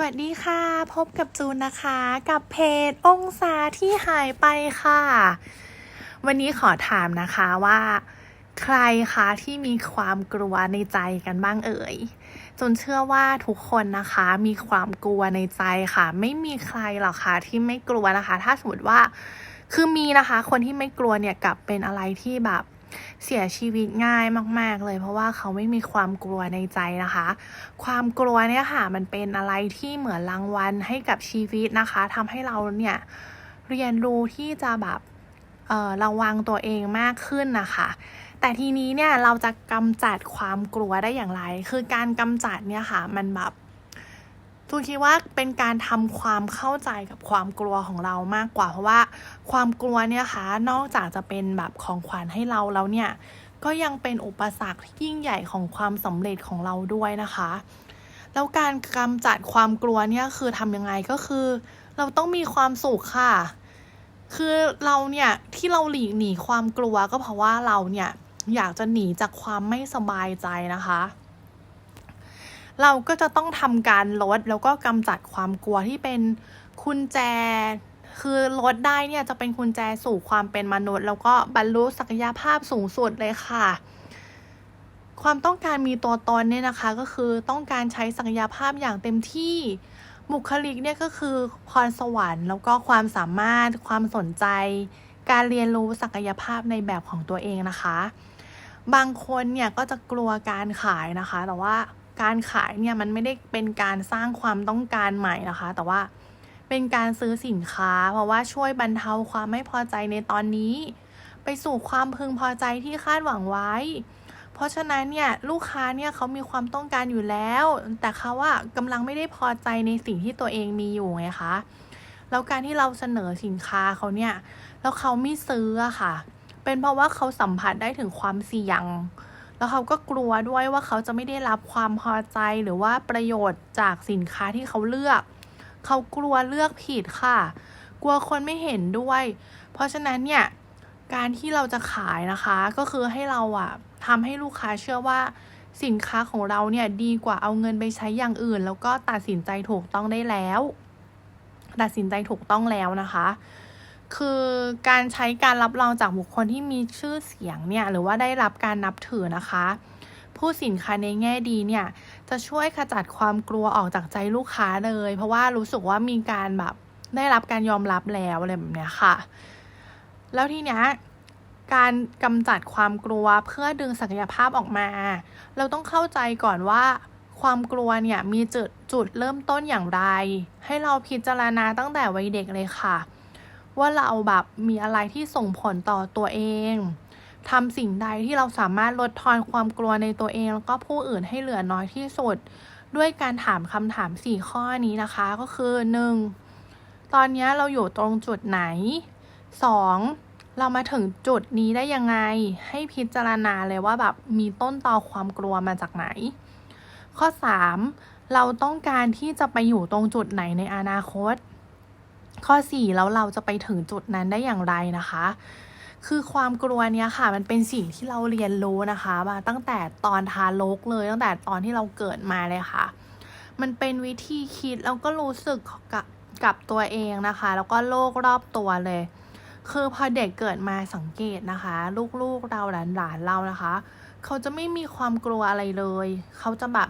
วัสดีค่ะ พบกับจูนนะคะ กับเพจองศาที่หายไปค่ะ วันนี้ขอถามนะคะว่า ใครคะที่มีความกลัวในใจกันบ้างเอ่ยจนเชื่อว่าทุกคนนะคะ มีความกลัวในใจค่ะ ไม่มีใครหรอกค่ะที่ไม่กลัวนะคะ ถ้าสมมติว่าคือมีนะคะ คนที่ไม่กลัวเนี่ยกับเป็นอะไรที่แบบ เสียชีวิตง่ายมาก ๆ เลย เพราะว่าเขาไม่มีความกลัวในใจนะคะ ความกลัวเนี่ยค่ะ มันเป็นอะไรที่เหมือนรางวัลให้กับชีวิตนะคะทำให้เราเนี่ยเรียนรู้ที่จะแบบระวังตัวเองมากขึ้นนะคะ แต่ทีนี้เนี่ยเราจะกำจัดความกลัวได้อย่างไร คือการกำจัดเนี่ยค่ะ มันแบบ ทุกคิดว่าเป็นการทำความเข้าใจกับความกลัวของเรามากกว่า เพราะว่าความกลัวเนี่ยค่ะนอกจากจะเป็นแบบของขวัญให้เราแล้วเนี่ยก็ยังเป็นอุปสรรคที่ยิ่งใหญ่ของความสำเร็จของเราด้วยนะคะ แล้วการกำจัดความกลัวเนี่ยคือทำยังไงก็คือ เราต้องมีความสุขค่ะ คือเราเนี่ยที่เราหลีกหนีความกลัวก็เพราะว่าเราเนี่ยอยากจะหนีจากความไม่สบายใจนะคะ เราก็จะต้องทำการลดแล้วก็กำจัดความกลัวที่เป็นกุญแจคือลดได้เนี่ยจะเป็นกุญแจสู่ความเป็นมนุษย์ แล้วก็บรรลุศักยภาพสูงสุดเลยค่ะ ความต้องการมีตัวตนเนี่ยนะคะ ก็คือต้องการใช้ศักยภาพอย่างเต็มที่บุคลิกเนี่ยก็คือพรสวรรค์ แล้วก็ความสามารถความสนใจ การเรียนรู้ศักยภาพในแบบของตัวเองนะคะ บางคนเนี่ยก็จะกลัวการขายนะคะ แต่ว่า การขายเนี่ยมันไม่ได้เป็นการสร้างความต้องการใหม่นะคะ แต่ว่าเป็นการซื้อสินค้า เพราะว่าช่วยบรรเทาความไม่พอใจในตอนนี้ ไปสู่ความพึงพอใจที่คาดหวังไว้ เพราะฉะนั้นเนี่ยลูกค้าเนี่ยเขามีความต้องการอยู่แล้ว แต่เขาว่ากำลังไม่ได้พอใจในสิ่งที่ตัวเองมีอยู่ไงคะแล้วการที่เราเสนอสินค้าเขาเนี่ยแล้วเขาไม่ซื้อะค่ะ เป็นเพราะว่าเขาสัมผัสได้ถึงความเสี่ยง แล้วเขาก็กลัวด้วยว่าเขาจะไม่ได้รับความพอใจหรือว่าประโยชน์จากสินค้าที่เขาเลือก เขากลัวเลือกผิดค่ะ กลัวคนไม่เห็นด้วย เพราะฉะนั้นเนี่ยการที่เราจะขายนะคะก็คือให้เราอะทำให้ลูกค้าเชื่อว่าสินค้าของเราเนี่ยดีกว่าเอาเงินไปใช้อย่างอื่น แล้วก็ตัดสินใจถูกต้องได้แล้ว ตัดสินใจถูกต้องแล้วนะคะ คือการใช้การรับรองจากบุคคลที่มีชื่อเสียงเนี่ยหรือว่าได้รับการนับถือนะคะ ผู้สินค้าในแง่ดีเนี่ยจะช่วยขจัดความกลัวออกจากใจลูกค้าเลย เพราะว่ารู้สึกว่ามีการแบบได้รับการยอมรับแล้วอะไรแบบเนี้ยค่ะ แล้วทีเนี้ยการกำจัดความกลัวเพื่อดึงศักยภาพออกมา เราต้องเข้าใจก่อนว่าความกลัวเนี่ยมีจุดจุดเริ่มต้นอย่างไร ให้เราพิจารณาตั้งแต่วัยเด็กเลยค่ะ ว่าเราแบบมีอะไรที่ส่งผลต่อตัวเองทำสิ่งใดที่เราสามารถลดทอนความกลัวในตัวเองแล้วก็ผู้อื่นให้เหลือน้อยที่สุด ด้วยการถามคำถาม 4 ข้อนี้นะคะก็คือ 1. ตอนนี้เราอยู่ตรงจุดไหน 2. เรามาถึงจุดนี้ได้ยังไง ให้พิจารณาเลยว่าแบบมีต้นตอความกลัวมาจากไหน ข้อ 3. เราต้องการที่จะไปอยู่ตรงจุดไหนในอนาคต ข้อ 4 แล้วเราจะไปถึงจุดนั้นได้อย่างไรนะคะ คือความกลัวเนี้ยค่ะ มันเป็นสิ่งที่เราเรียนรู้นะคะมาตั้งแต่ตอนทารกเลย ตั้งแต่ตอนที่เราเกิดมาเลยค่ะ มันเป็นวิธีคิดแล้วก็รู้สึกกับกับตัวเองนะคะ แล้วก็โลกรอบตัวเลย คือพอเด็กเกิดมาสังเกตนะคะ ลูกๆเราหลานๆเรานะคะ เขาจะไม่มีความกลัวอะไรเลย เขาจะแบบ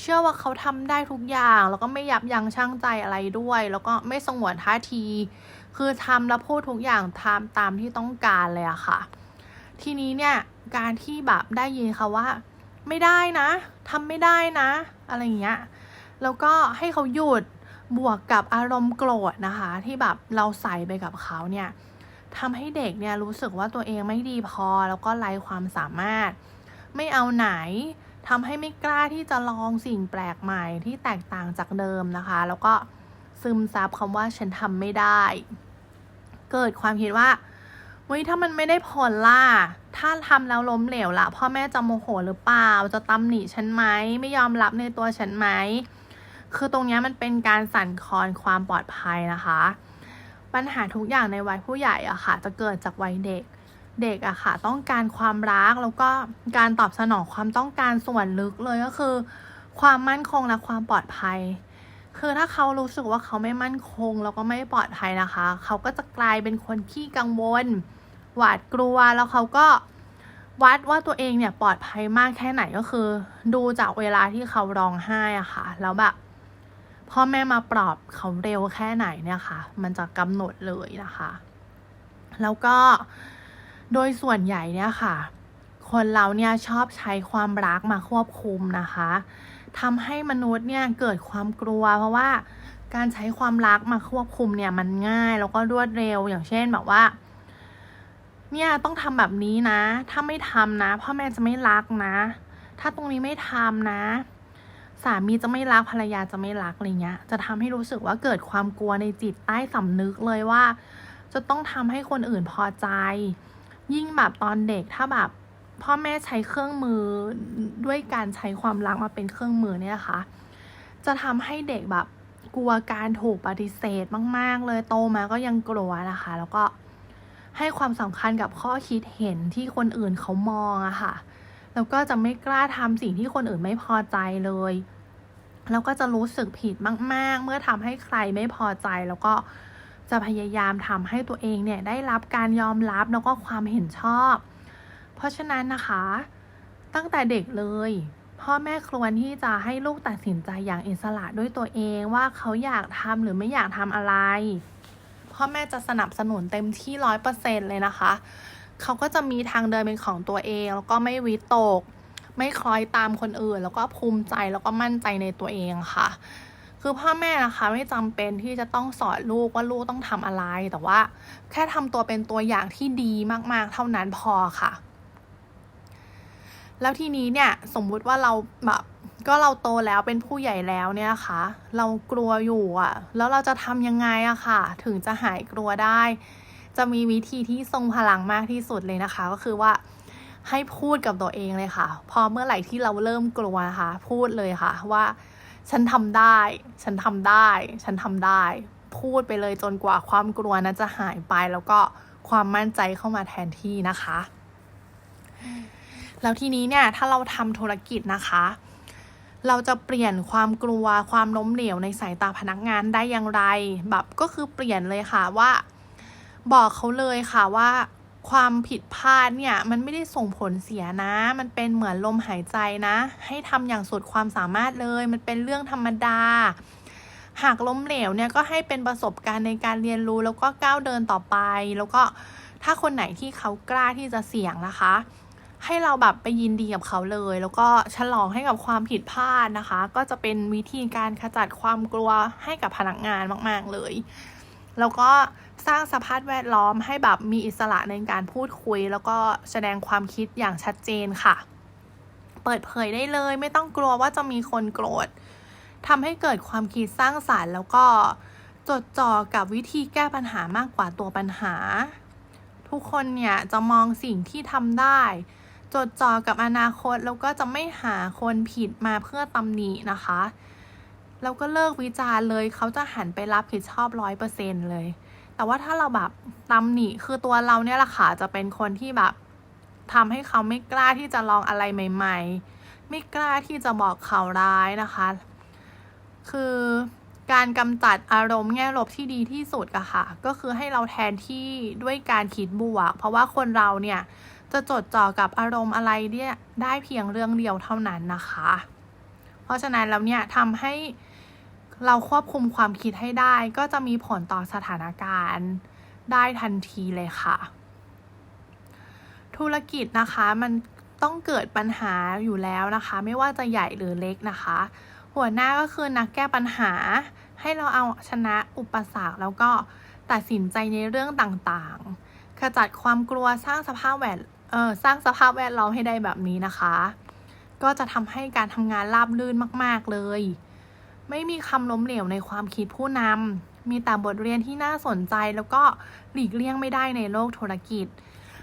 เชื่อว่าเขาทำได้ทุกอย่าง แล้วก็ไม่ยับยั้งชั่งใจอะไรด้วย แล้วก็ไม่สงวนท่าที คือทำแล้วพูดทุกอย่างทำตามที่ต้องการเลยอะค่ะ ทีนี้เนี่ยการที่แบบได้ยินค่ะว่า ไม่ได้นะทำไม่ได้นะ อะไรอย่างเงี้ยแล้วก็ให้เขาหยุดบวกกับอารมณ์โกรธนะคะ ที่แบบเราใส่ไปกับเขาเนี่ยทำให้เด็กเนี่ยรู้สึกว่าตัวเองไม่ดีพอ แล้วก็ไร้ความสามารถ ไม่เอาไหน ทำให้ไม่กล้าที่จะลองสิ่งแปลกใหม่ที่แตกต่างจากเดิมนะคะ แล้วก็ซึมซับคำว่าฉันทำไม่ได้ เกิดความคิดว่าเฮ้ยถ้ามันไม่ได้ผลล่ะ ถ้าทำแล้วล้มเหลวละพ่อแม่จะโมโหหรือเปล่า จะตำหนิฉันไหม ไม่ยอมรับในตัวฉันไหม คือตรงนี้มันเป็นการสั่นคลอนความปลอดภัยนะคะ ปัญหาทุกอย่างในวัยผู้ใหญ่อะค่ะ จะเกิดจากวัยเด็ก เด็กอะค่ะ ต้องการความรักแล้วก็การตอบสนองความต้องการส่วนลึกเลยก็คือ ความมั่นคงและความปลอดภัย คือถ้าเขารู้สึกว่าเขาไม่มั่นคงแล้วก็ไม่ปลอดภัยนะคะ เขาก็จะกลายเป็นคนขี้กังวล หวาดกลัวแล้วเขาก็วัดว่าตัวเองเนี่ยปลอดภัยมากแค่ไหนก็คือ ดูจากเวลาที่เขาร้องไห้อะค่ะ แล้วแบบพ่อแม่มาปลอบเขาเร็วแค่ไหนเนี่ยค่ะ มันจะกำหนดเลยนะคะ แล้วก็ โดยส่วนใหญ่เนี่ยค่ะ คนเราเนี่ยชอบใช้ความรักมาควบคุมนะคะทำให้มนุษย์เนี่ยเกิดความกลัว เพราะว่าการใช้ความรักมาควบคุมเนี่ยมันง่ายแล้วก็รวดเร็วอย่างเช่นแบบว่า เนี่ยต้องทำแบบนี้นะ ถ้าไม่ทำนะพ่อแม่จะไม่รักนะ ถ้าตรงนี้ไม่ทำนะสามีจะไม่รักภรรยาจะไม่รักอะไรเงี้ย จะทำให้รู้สึกว่าเกิดความกลัวในจิตใต้สำนึกเลยว่า จะต้องทำให้คนอื่นพอใจ ยิ่งแบบตอนเด็กถ้าแบบพ่อแม่ใช้เครื่องมือด้วยการใช้ความรักมาเป็นเครื่องมือเนี่ยนะคะ จะทำให้เด็กแบบกลัวการถูกปฏิเสธมาก ๆ เลยโตมาก็ยังกลัวนะคะ แล้วก็ให้ความสำคัญกับข้อคิดเห็นที่คนอื่นเขามองอะค่ะ แล้วก็จะไม่กล้าทำสิ่งที่คนอื่นไม่พอใจเลย แล้วก็จะรู้สึกผิดมาก ๆ เมื่อทำให้ใครไม่พอใจแล้วก็ จะพยายามทำให้ตัวเองเนี่ยได้รับการยอมรับแล้วก็ความเห็นชอบ เพราะฉะนั้นนะคะ ตั้งแต่เด็กเลยพ่อแม่ควรที่จะให้ลูกตัดสินใจอย่างอิสระด้วยตัวเองว่าเขาอยากทำหรือไม่อยากทำอะไร พ่อแม่จะสนับสนุนเต็มที่ร้อยเปอร์เซ็นเลยนะคะ เขาก็จะมีทางเดินเป็นของตัวเอง แล้วก็ไม่วิตก ไม่คล้อยตามคนอื่น แล้วก็ภูมิใจแล้วก็มั่นใจในตัวเองค่ะ คือพ่อแม่นะคะไม่จำเป็นที่จะต้องสอนลูกว่าลูกต้องทำอะไร แต่ว่า แค่ทำตัวเป็นตัวอย่างที่ดีมาก ๆ เท่านั้นพอค่ะ แล้วทีนี้เนี่ยสมมุติว่าเราแบบก็เราโตแล้วเป็นผู้ใหญ่แล้วเนี่ยค่ะ เรากลัวอยู่อะแล้วเราจะทำยังไงอะค่ะ ถึงจะหายกลัวได้ จะมีวิธีที่ทรงพลังมากที่สุดเลยนะคะ ก็คือว่าให้พูดกับตัวเองเลยค่ะ พอเมื่อไหร่ที่เราเริ่มกลัวนะคะ พูดเลยค่ะว่า ฉันทำได้ ฉันทำได้ ฉันทำได้ พูดไปเลยจนกว่าความกลัวนั้นจะหายไป แล้วก็ความมั่นใจเข้ามาแทนที่นะคะ แล้วทีนี้เนี่ยถ้าเราทำธุรกิจนะคะ เราจะเปลี่ยนความกลัวความล้มเหลวในสายตาพนักงานได้อย่างไร แบบก็คือเปลี่ยนเลยค่ะว่า บอกเขาเลยค่ะว่า ความผิดพลาดเนี่ยมันไม่ได้ส่งผลเสียนะ มันเป็นเหมือนลมหายใจนะ ให้ทำอย่างสุดความสามารถเลย มันเป็นเรื่องธรรมดา หากล้มเหลวเนี่ยก็ให้เป็นประสบการณ์ในการเรียนรู้แล้วก็ก้าวเดินต่อไป แล้วก็ถ้าคนไหนที่เขากล้าที่จะเสี่ยงนะคะ ให้เราแบบไปยินดีกับเขาเลย แล้วก็ฉลองให้กับความผิดพลาดนะคะ ก็จะเป็นวิธีการขจัดความกลัวให้กับพนักงานมาก ๆเลย แล้วก็สร้างสภาพแวดล้อมให้แบบมีอิสระในการพูดคุย แล้วก็แสดงความคิดอย่างชัดเจนค่ะ เปิดเผยได้เลย ไม่ต้องกลัวว่าจะมีคนโกรธทำให้เกิดความคิดสร้างสารรค์ แล้วก็จดจ่อกับวิธีแก้ปัญหามากกว่าตัวปัญหา ทุกคนเนี่ยจะมองสิ่งที่ทำได้ จดจ่อกับอนาคตแล้วก็จะไม่หาคนผิดมาเพื่อตำหนินะคะ แล้วก็เลิกวิจารณ์เลย เขาจะหันไปรับผิดชอบร้อยเปอร์เซ็นเลย แต่ว่าถ้าเราแบบตำหนิคือตัวเราเนี่ยแหละค่ะจะเป็นคนที่แบบทำให้เขาไม่กล้าที่จะลองอะไรใหม่ ๆ ไม่กล้าที่จะบอกข่าวร้ายนะคะ คือการกำจัดอารมณ์แง่ลบที่ดีที่สุดอะค่ะ ก็คือให้เราแทนที่ด้วยการคิดบวก เพราะว่าคนเราเนี่ยจะจดจ่อกับอารมณ์อะไรเนี่ยได้เพียงเรื่องเดียวเท่านั้นนะคะ เพราะฉะนั้นแล้วเนี่ยทำให้ เราควบคุมความคิดให้ได้ ก็จะมีผลต่อสถานการณ์ได้ทันทีเลยค่ะ ธุรกิจนะคะมันต้องเกิดปัญหาอยู่แล้วนะคะ ไม่ว่าจะใหญ่หรือเล็กนะคะ หัวหน้าก็คือนักแก้ปัญหา ให้เราเอาชนะอุปสรรคแล้วก็ตัดสินใจในเรื่องต่างๆ ขจัดความกลัวสร้างสภาพแวดเออสร้างสภาพแวดล้อมให้ได้แบบนี้นะคะ ก็จะทำให้การทำงานราบรื่นมาก ๆเลย ไม่มีคำล้มเหลวในความคิดผู้นำ มีแต่บทเรียนที่น่าสนใจแล้วก็หลีกเลี่ยงไม่ได้ในโลกธุรกิจ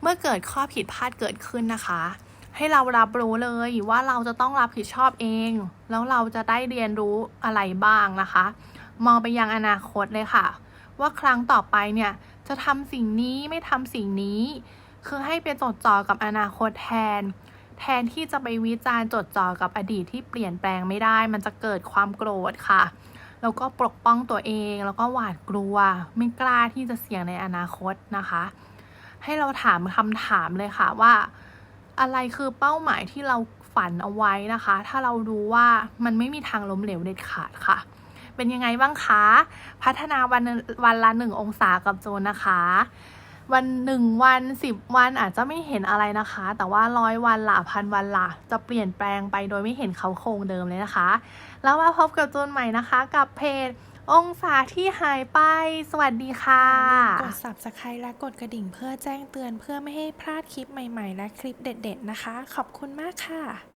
เมื่อเกิดข้อผิดพลาดเกิดขึ้นนะคะ ให้เรารับรู้เลยว่าเราจะต้องรับผิดชอบเอง แล้วเราจะได้เรียนรู้อะไรบ้างนะคะ มองไปยังอนาคตเลยค่ะ ว่าครั้งต่อไปเนี่ยจะทำสิ่งนี้ไม่ทำสิ่งนี้ คือให้ไปจดจ่อกับอนาคตแทน แทนที่จะไปวิจารณ์จดจ่อกับอดีตที่เปลี่ยนแปลงไม่ได้ มันจะเกิดความโกรธค่ะ แล้วก็ปกป้องตัวเองแล้วก็หวาดกลัว ไม่กล้าที่จะเสี่ยงในอนาคตนะคะ ให้เราถามคำถามเลยค่ะว่า อะไรคือเป้าหมายที่เราฝันเอาไว้นะคะ ถ้าเรารู้ว่ามันไม่มีทางล้มเหลวเด็ดขาดค่ะ เป็นยังไงบ้างคะ พัฒนาวันวันละหนึ่งองศากับโจนนะคะ วันหนึ่งวันสิบวันอาจจะไม่เห็นอะไรนะคะ แต่ว่าร้อยวันละพันวันละจะเปลี่ยนแปลงไปโดยไม่เห็นเขาโครงเดิมเลยนะคะ แล้วมาพบกับโจนใหม่นะคะ กับเพจองศาที่หายไป สวัสดีค่ะ กด subscribe และกดกระดิ่งเพื่อแจ้งเตือนเพื่อไม่ให้พลาดคลิปใหม่ ๆ และคลิปเด็ด ๆ นะคะ ขอบคุณมากค่ะ